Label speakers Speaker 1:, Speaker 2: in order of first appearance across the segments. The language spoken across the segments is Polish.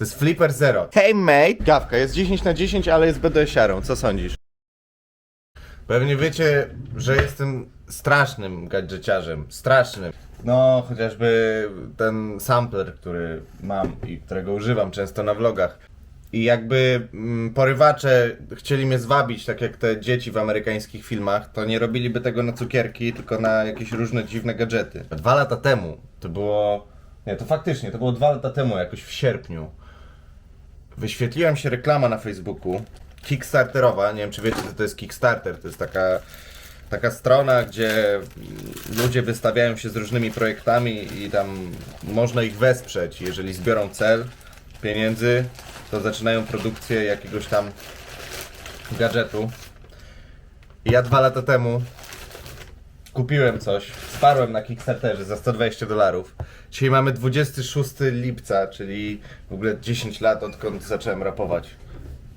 Speaker 1: To jest Flipper Zero. Hey mate! Gawka, jest 10 na 10, ale jest BDS-iarą. Co sądzisz? Pewnie wiecie, że jestem strasznym gadżeciarzem. Strasznym. No, chociażby ten sampler, który mam i którego używam często na vlogach. I jakby mm, porywacze chcieli mnie zwabić, tak jak te dzieci w amerykańskich filmach, to nie robiliby tego na cukierki, tylko na jakieś różne dziwne gadżety. Dwa lata temu, to było... Nie, to faktycznie, to było dwa lata temu, jakoś w sierpniu. Wyświetliła mi się reklama na Facebooku, Kickstarterowa, nie wiem czy wiecie co to jest Kickstarter, to jest taka, taka strona, gdzie ludzie wystawiają się z różnymi projektami i tam można ich wesprzeć, jeżeli zbiorą cel pieniędzy, to zaczynają produkcję jakiegoś tam gadżetu. Ja dwa lata temu kupiłem coś, sparłem na Kickstarterze za 120 dolarów. Dzisiaj mamy 26 lipca, czyli w ogóle 10 lat odkąd zacząłem rapować.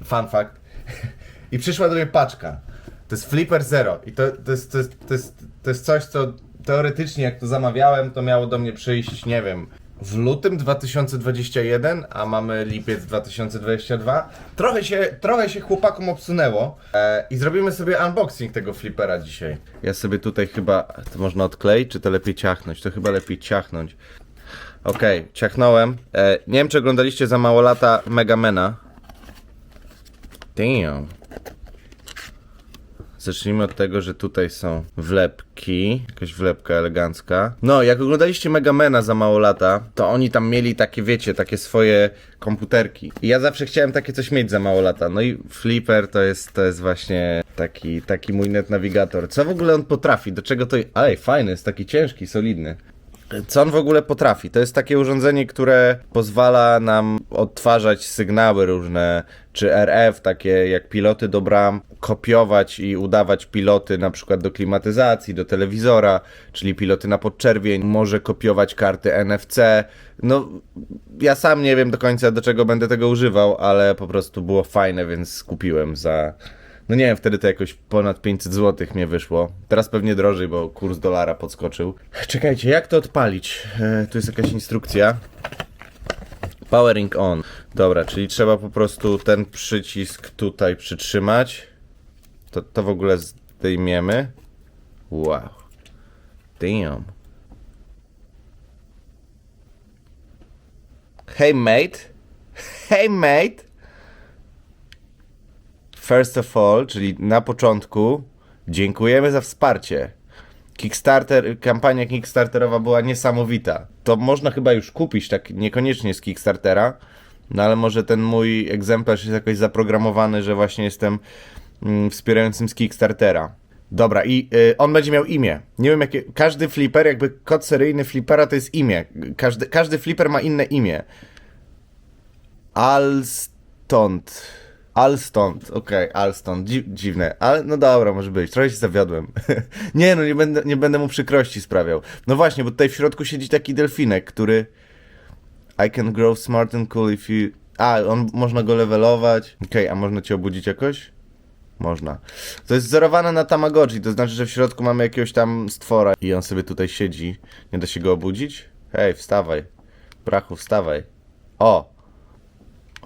Speaker 1: Fun fact. I przyszła do mnie paczka. To jest Flipper Zero. I to, to, jest, to, jest, to, jest, to jest coś, co teoretycznie jak to zamawiałem, to miało do mnie przyjść, nie wiem, w lutym 2021, a mamy lipiec 2022. Trochę się, trochę się chłopakom obsunęło e, i zrobimy sobie unboxing tego flipera dzisiaj. Ja sobie tutaj chyba, to można odkleić, czy to lepiej ciachnąć? To chyba lepiej ciachnąć. Okej, ciachnąłem. E, nie wiem, czy oglądaliście za mało lata Megamena. Damn. Zacznijmy od tego, że tutaj są wlepki, jakaś wlepka elegancka. No, jak oglądaliście Megamena za mało lata, to oni tam mieli takie, wiecie, takie swoje komputerki. I ja zawsze chciałem takie coś mieć za mało lata. No i Flipper to jest, to jest właśnie taki, taki mój net navigator. Co w ogóle on potrafi? Do czego to... Ej, fajny, jest taki ciężki, solidny. Co on w ogóle potrafi? To jest takie urządzenie, które pozwala nam odtwarzać sygnały różne, czy RF, takie jak piloty do bram, kopiować i udawać piloty na przykład do klimatyzacji, do telewizora, czyli piloty na podczerwień, może kopiować karty NFC. No, ja sam nie wiem do końca do czego będę tego używał, ale po prostu było fajne, więc kupiłem za no nie wiem, wtedy to jakoś ponad 500 zł mnie wyszło. Teraz pewnie drożej, bo kurs dolara podskoczył. Czekajcie, jak to odpalić? E, tu jest jakaś instrukcja. Powering on. Dobra, czyli trzeba po prostu ten przycisk tutaj przytrzymać. To, to w ogóle zdejmiemy. Wow. Damn. Hey mate. Hey mate. First of all, czyli na początku, dziękujemy za wsparcie. Kickstarter, kampania Kickstarterowa była niesamowita. To można chyba już kupić, tak niekoniecznie z Kickstartera, no ale może ten mój egzemplarz jest jakoś zaprogramowany, że właśnie jestem mm, wspierającym z Kickstartera. Dobra, i y, on będzie miał imię. Nie wiem, jakie. Każdy flipper, jakby kod seryjny flipera to jest imię. Każdy, każdy flipper ma inne imię. Alstont. Alstont, okej, Alstont, Dzi dziwne, ale no dobra, może być, trochę się zawiodłem. nie no, nie będę, nie będę mu przykrości sprawiał. No właśnie, bo tutaj w środku siedzi taki delfinek, który... I can grow smart and cool if you... A, on, można go levelować. Okej, a można cię obudzić jakoś? Można. To jest wzorowane na Tamagotchi, to znaczy, że w środku mamy jakiegoś tam stwora i on sobie tutaj siedzi. Nie da się go obudzić? Hej, wstawaj. Brachu, wstawaj. O!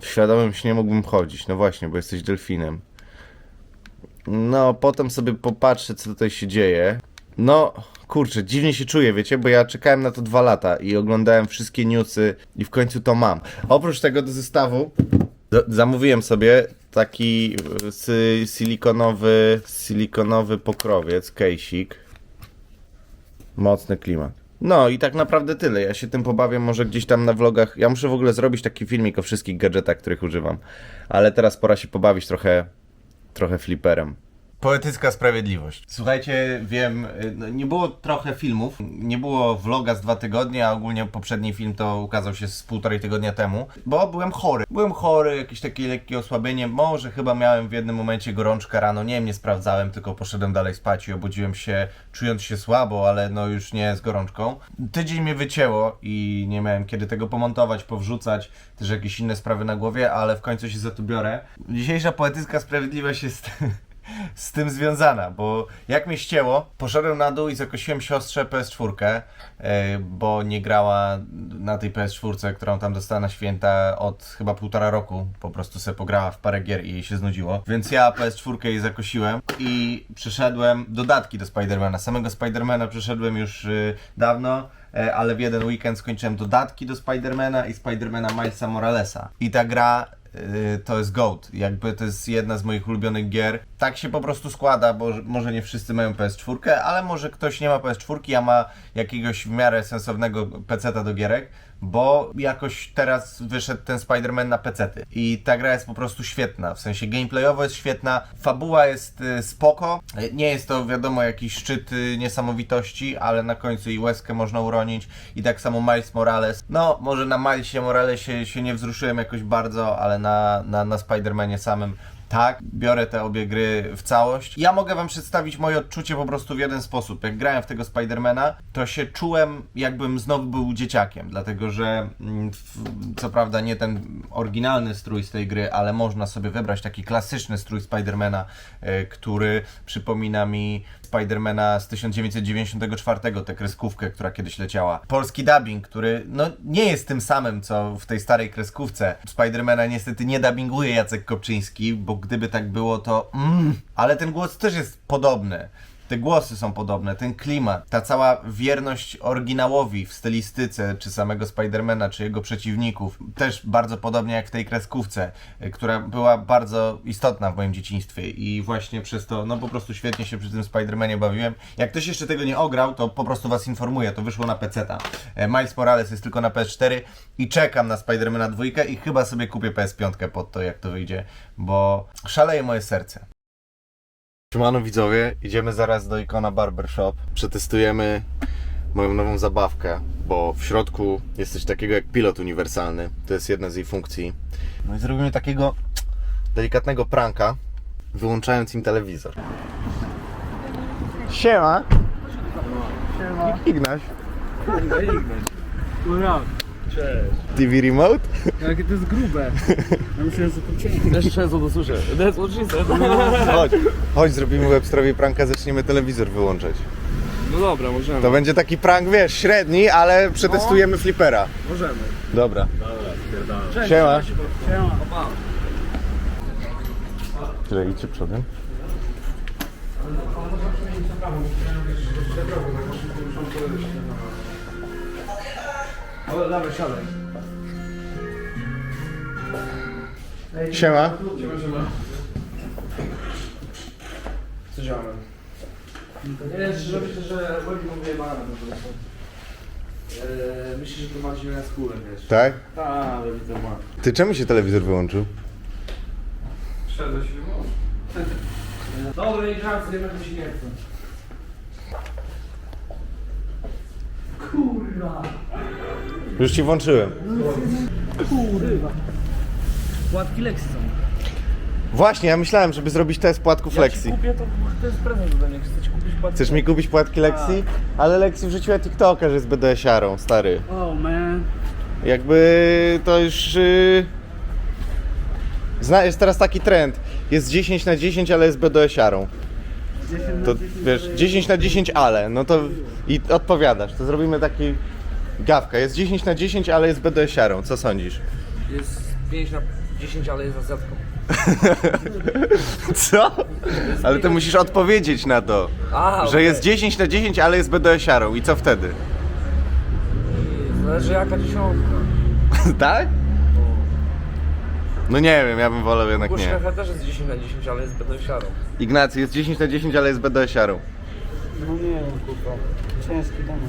Speaker 1: W świadomym śnie mógłbym chodzić, no właśnie, bo jesteś delfinem. No, potem sobie popatrzę, co tutaj się dzieje. No, kurczę, dziwnie się czuję, wiecie, bo ja czekałem na to dwa lata i oglądałem wszystkie newsy i w końcu to mam. Oprócz tego do zestawu zamówiłem sobie taki e, sy- silikonowy, silikonowy pokrowiec, kejsik. Mocny klimat. No i tak naprawdę tyle. Ja się tym pobawię może gdzieś tam na vlogach. Ja muszę w ogóle zrobić taki filmik o wszystkich gadżetach, których używam. Ale teraz pora się pobawić trochę, trochę fliperem. Poetycka sprawiedliwość. Słuchajcie, wiem, y, no nie było trochę filmów, nie było vloga z dwa tygodnie, a ogólnie poprzedni film to ukazał się z półtorej tygodnia temu, bo byłem chory. Byłem chory, jakieś takie lekkie osłabienie, może chyba miałem w jednym momencie gorączkę rano, nie wiem, nie sprawdzałem, tylko poszedłem dalej spać i obudziłem się czując się słabo, ale no już nie z gorączką. Tydzień mnie wycięło i nie miałem kiedy tego pomontować, powrzucać, też jakieś inne sprawy na głowie, ale w końcu się za to biorę. Dzisiejsza poetycka sprawiedliwość jest z tym związana, bo jak mnie ścięło, poszedłem na dół i zakosiłem siostrze PS4, e, bo nie grała na tej PS4, którą tam dostała na święta od chyba półtora roku. Po prostu se pograła w parę gier i jej się znudziło. Więc ja PS4 jej zakosiłem i przeszedłem dodatki do Spidermana. Samego Spidermana przeszedłem już y, dawno. e, Ale w jeden weekend skończyłem dodatki do Spidermana i Spidermana Milesa Moralesa. I ta gra to jest GOAT. Jakby to jest jedna z moich ulubionych gier. Tak się po prostu składa, bo że- może nie wszyscy mają PS4, ale może ktoś nie ma PS4, a ma jakiegoś w miarę sensownego peceta do gierek, bo jakoś teraz wyszedł ten Spider-Man na pecety. I ta gra jest po prostu świetna, w sensie gameplayowo jest świetna, fabuła jest y, spoko. Y, Nie jest to wiadomo jakiś szczyt y, niesamowitości, ale na końcu i łezkę można uronić. I tak samo Miles Morales. No, może na Milesie Moralesie się nie wzruszyłem jakoś bardzo, ale na, na, na Spider-Manie samym tak, biorę te obie gry w całość. Ja mogę wam przedstawić moje odczucie po prostu w jeden sposób. Jak grałem w tego Spidermana, to się czułem jakbym znowu był dzieciakiem, dlatego że mm, co prawda nie ten oryginalny strój z tej gry, ale można sobie wybrać taki klasyczny strój Spidermana, e, który przypomina mi Spidermana z 1994, tę kreskówkę, która kiedyś leciała. Polski dubbing, który no nie jest tym samym, co w tej starej kreskówce. Spidermana niestety nie dubbinguje Jacek Kopczyński, bo gdyby tak było, to mm, ale ten głos też jest podobny. Te głosy są podobne, ten klimat, ta cała wierność oryginałowi w stylistyce, czy samego Spidermana, czy jego przeciwników, też bardzo podobnie jak w tej kreskówce, y, która była bardzo istotna w moim dzieciństwie i właśnie przez to, no po prostu świetnie się przy tym Spidermanie bawiłem. Jak ktoś jeszcze tego nie ograł, to po prostu was informuję, to wyszło na PC-ta. E, Miles Morales jest tylko na PS4 i czekam na Spidermana 2 i chyba sobie kupię PS5 pod to, jak to wyjdzie, bo szaleje moje serce. Siemano widzowie, idziemy zaraz do Ikona Barbershop. Przetestujemy moją nową zabawkę, bo w środku jest coś takiego jak pilot uniwersalny. To jest jedna z jej funkcji. No i zrobimy takiego delikatnego pranka, wyłączając im telewizor. Siema! Siema! Ignaś.
Speaker 2: Ura,
Speaker 1: TV Remote?
Speaker 2: jakie to jest grube. Ja myślałem, że to cienkie.
Speaker 3: Też często to słyszę. That's what she said.
Speaker 1: Chodź, chodź zrobimy Websterowi pranka, zaczniemy telewizor wyłączać.
Speaker 3: No dobra, możemy.
Speaker 1: To będzie taki prank, wiesz, średni, ale przetestujemy flipera.
Speaker 3: Możemy.
Speaker 1: Dobra.
Speaker 3: Cześć.
Speaker 1: Siema.
Speaker 2: Siema.
Speaker 1: Tyle idźcie przodem.
Speaker 3: Ale dawaj, siadaj.
Speaker 1: Siema.
Speaker 3: Co działamy? Nie, że myślę, że Woli mu wyjebane po prostu. Eee, myślę, że to bardziej na skórę, wiesz.
Speaker 1: Tak?
Speaker 3: Tak, ale widzę ma.
Speaker 1: Ty czemu się telewizor wyłączył?
Speaker 3: Szedłeś się Dobra, nie żart, nie będę się nie chcę.
Speaker 1: Już ci włączyłem.
Speaker 2: Kurwa. Płatki Lexi są.
Speaker 1: Właśnie, ja myślałem, żeby zrobić test płatków
Speaker 3: ci
Speaker 1: Lexi.
Speaker 3: kupię, to to jest prezent ode mnie. Chcę ci kupić płatki.
Speaker 1: Chcesz mi kupić płatki Lexi? Ale Lexi wrzuciła TikToka, że jest BDS-iarą, stary.
Speaker 2: Oh man.
Speaker 1: Jakby to już... Yy... Zna, jest teraz taki trend. Jest 10 na 10, ale jest BDS-iarą.
Speaker 2: 10 na
Speaker 1: To
Speaker 2: 10
Speaker 1: wiesz,
Speaker 2: to jest-
Speaker 1: 10 na 10, ale. No to i odpowiadasz. To zrobimy taki... Gawka, jest 10 na 10, ale jest BDS-iarą. Co sądzisz?
Speaker 3: Jest 5 na 10, ale jest azjatką.
Speaker 1: Co? Ale to musisz odpowiedzieć na to.
Speaker 3: A,
Speaker 1: Że
Speaker 3: okej.
Speaker 1: jest 10 na 10, ale jest BDS-iarą. I co wtedy?
Speaker 3: Zależy jaka dziesiątka.
Speaker 1: tak? No nie wiem, ja bym wolał jednak nie.
Speaker 3: Głośna też jest 10 na 10, ale jest będą siarą.
Speaker 1: Ignacy, jest 10 na 10, ale jest BDS-iarą.
Speaker 2: No nie wiem, kurwa. Ciężki temat.